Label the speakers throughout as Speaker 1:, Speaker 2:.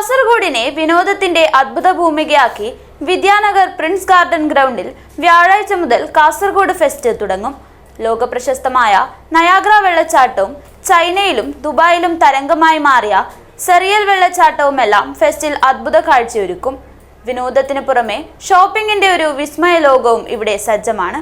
Speaker 1: കാസർഗോഡിനെ വിനോദത്തിന്റെ അത്ഭുത ഭൂമികയാക്കി Vidyanagar Prince garden ഗ്രൗണ്ടിൽ വ്യാഴാഴ്ച മുതൽ കാസർഗോഡ് ഫെസ്റ്റ് തുടങ്ങും. ലോകപ്രശസ്തമായ നയാഗ്ര വെള്ളച്ചാട്ടവും ചൈനയിലും ദുബായിലും തരംഗമായി മാറിയ സെറിയൽ വെള്ളച്ചാട്ടവുമെല്ലാം ഫെസ്റ്റിൽ അത്ഭുത കാഴ്ചയൊരുക്കും. വിനോദത്തിന് പുറമെ ഷോപ്പിംഗിന്റെ ഒരു വിസ്മയ ലോകവും ഇവിടെ സജ്ജമാണ്.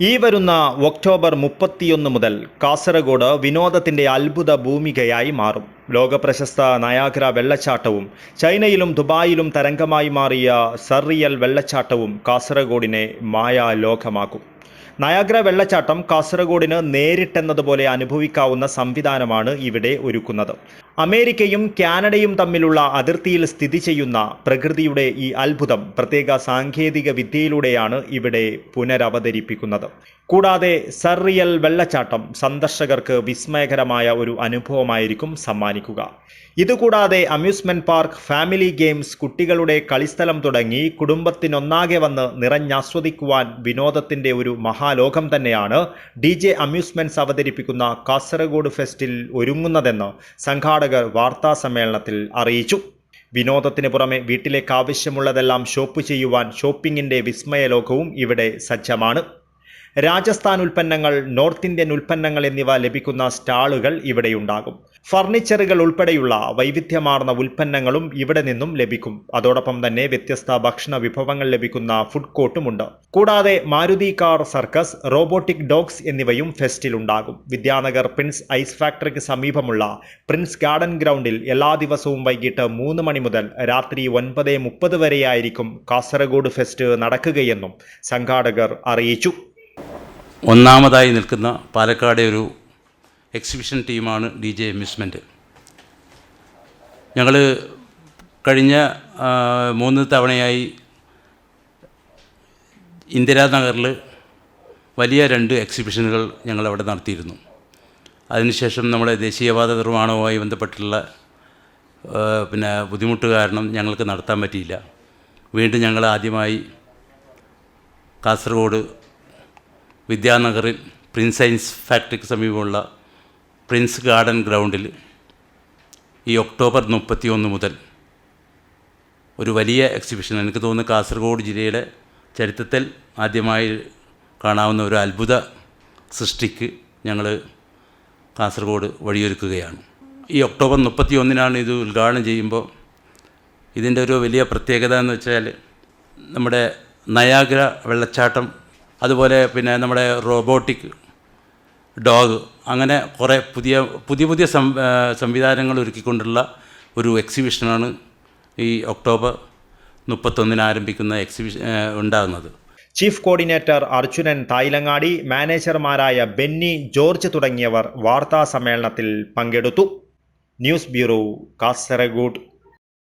Speaker 2: ഈ വരുന്ന ഒക്ടോബർ മുപ്പത്തിയൊന്ന് മുതൽ കാസർഗോഡ് വിനോദത്തിന്റെ അത്ഭുത ഭൂമികയായി മാറും. ലോകപ്രശസ്ത നയാഗ്ര വെള്ളച്ചാട്ടവും ചൈനയിലും ദുബായിലും തരംഗമായി മാറിയ സർറിയൽ വെള്ളച്ചാട്ടവും കാസർഗോഡിനെ മായാലോകമാക്കും. നയാഗ്ര വെള്ളച്ചാട്ടം കാസർഗോഡിന് നേരിട്ടെന്നതുപോലെ അനുഭവിക്കാവുന്ന സംവിധാനമാണ് ഇവിടെ ഒരുക്കുന്നത്. അമേരിക്കയും കാനഡയും തമ്മിലുള്ള അതിർത്തിയിൽ സ്ഥിതി ചെയ്യുന്ന പ്രകൃതിയുടെ ഈ അത്ഭുതം പ്രത്യേക സാങ്കേതിക വിദ്യയിലൂടെയാണ് ഇവിടെ പുനരവതരിപ്പിക്കുന്നത്. കൂടാതെ സർറിയൽ വെള്ളച്ചാട്ടം സന്ദർശകർക്ക് വിസ്മയകരമായ ഒരു അനുഭവമായിരിക്കും സമ്മാനിക്കുക. ഇതുകൂടാതെ അമ്യൂസ്മെന്റ് പാർക്ക് ഫാമിലി ഗെയിംസ് കുട്ടികളുടെ കളിസ്ഥലം തുടങ്ങി കുടുംബത്തിനൊന്നാകെ വന്ന് നിറഞ്ഞാസ്വദിക്കുവാൻ വിനോദത്തിന്റെ ഒരു മഹാലോകം തന്നെയാണ് ഡി ജെ അമ്യൂസ്മെന്റ്സ് അവതരിപ്പിക്കുന്ന കാസർഗോഡ് ഫെസ്റ്റിൽ ഒരുങ്ങുന്നതെന്ന് സംഘാടകർ വാർത്താ സമ്മേളനത്തിൽ അറിയിച്ചു. വിനോദത്തിന് പുറമെ വീട്ടിലേക്ക് ആവശ്യമുള്ളതെല്ലാം ഷോപ്പ് ചെയ്യുവാൻ ഷോപ്പിംഗിന്റെ വിസ്മയലോകവും ഇവിടെ സജ്ജമാണ്. രാജസ്ഥാൻ ഉൽപ്പന്നങ്ങൾ നോർത്ത് ഇന്ത്യൻ ഉൽപ്പന്നങ്ങൾ എന്നിവ ലഭിക്കുന്ന സ്റ്റാളുകൾ ഇവിടെയുണ്ടാകും. ഫർണിച്ചറുകൾ ഉൾപ്പെടെയുള്ള വൈവിധ്യമാർന്ന ഉൽപ്പന്നങ്ങളും ഇവിടെ നിന്നും ലഭിക്കും. അതോടൊപ്പം തന്നെ വ്യത്യസ്ത ഭക്ഷണ വിഭവങ്ങൾ ലഭിക്കുന്ന ഫുഡ് കോർട്ടുമുണ്ട് കൂടാതെ Maruti car circus robotic dogs എന്നിവയും ഫെസ്റ്റിലുണ്ടാകും വിദ്യാനഗർ പ്രിൻസ് ഐസ് ഫാക്ടറിക്ക് സമീപമുള്ള പ്രിൻസ് ഗാർഡൻ ഗ്രൗണ്ടിൽ എല്ലാ ദിവസവും വൈകിട്ട് മൂന്ന് മണി മുതൽ രാത്രി ഒൻപത് മുപ്പത് വരെയായിരിക്കും കാസർഗോഡ് ഫെസ്റ്റ് നടക്കുകയെന്നും സംഘാടകർ അറിയിച്ചു.
Speaker 3: ഒന്നാമതായി നിൽക്കുന്ന പാലക്കാടെ ഒരു എക്സിബിഷൻ ടീമാണ് ഡി ജെ എമ്യൂസ്മെന്റ് ഞങ്ങൾ കഴിഞ്ഞ മൂന്ന് തവണയായി ഇന്ദിരാനഗറിൽ വലിയ രണ്ട് എക്സിബിഷനുകൾ ഞങ്ങളവിടെ നടത്തിയിരുന്നു. അതിനുശേഷം നമ്മുടെ ദേശീയവാദ നിർമ്മാണവുമായി ബന്ധപ്പെട്ടുള്ള പിന്നെ ബുദ്ധിമുട്ട് കാരണം ഞങ്ങൾക്ക് നടത്താൻ പറ്റിയില്ല. വീണ്ടും ഞങ്ങൾ ആദ്യമായി കാസർഗോഡ് വിദ്യാനഗറിൽ പ്രിൻസ് സയൻസ് ഫാക്ടറിക്ക് സമീപമുള്ള പ്രിൻസ് ഗാർഡൻ ഗ്രൗണ്ടിൽ ഈ ഒക്ടോബർ മുപ്പത്തി ഒന്ന് മുതൽ ഒരു വലിയ എക്സിബിഷൻ എനിക്ക് തോന്നുന്നു കാസർഗോഡ് ജില്ലയുടെ ചരിത്രത്തിൽ ആദ്യമായി കാണാവുന്ന ഒരു അത്ഭുത സൃഷ്ടിക്ക് ഞങ്ങൾ കാസർഗോഡ് വഴിയൊരുക്കുകയാണ്. ഈ ഒക്ടോബർ മുപ്പത്തി ഒന്നിനാണ് ഇത് ഉദ്ഘാടനം ചെയ്യുമ്പോൾ ഇതിന്റെ ഒരു വലിയ പ്രത്യേകത എന്ന് വെച്ചാൽ നമ്മുടെ നയാഗ്ര വെള്ളച്ചാട്ടം അതുപോലെ പിന്നെ നമ്മുടെ റോബോട്ടിക് ഡോഗ് അങ്ങനെ കുറേ പുതിയ പുതിയ പുതിയ സംവിധാനങ്ങൾ ഒരുക്കിക്കൊണ്ടുള്ള ഒരു എക്സിബിഷനാണ് ഈ ഒക്ടോബർ മുപ്പത്തൊന്നിന് ആരംഭിക്കുന്ന എക്സിബിഷൻ ഉണ്ടാകുന്നത്.
Speaker 2: ചീഫ് കോർഡിനേറ്റർ അർജുനൻ തായിലങ്ങാടി മാനേജർമാരായ ബെന്നി ജോർജ് തുടങ്ങിയവർ വാർത്താ സമ്മേളനത്തിൽ പങ്കെടുത്തു. News bureau Kasaragod.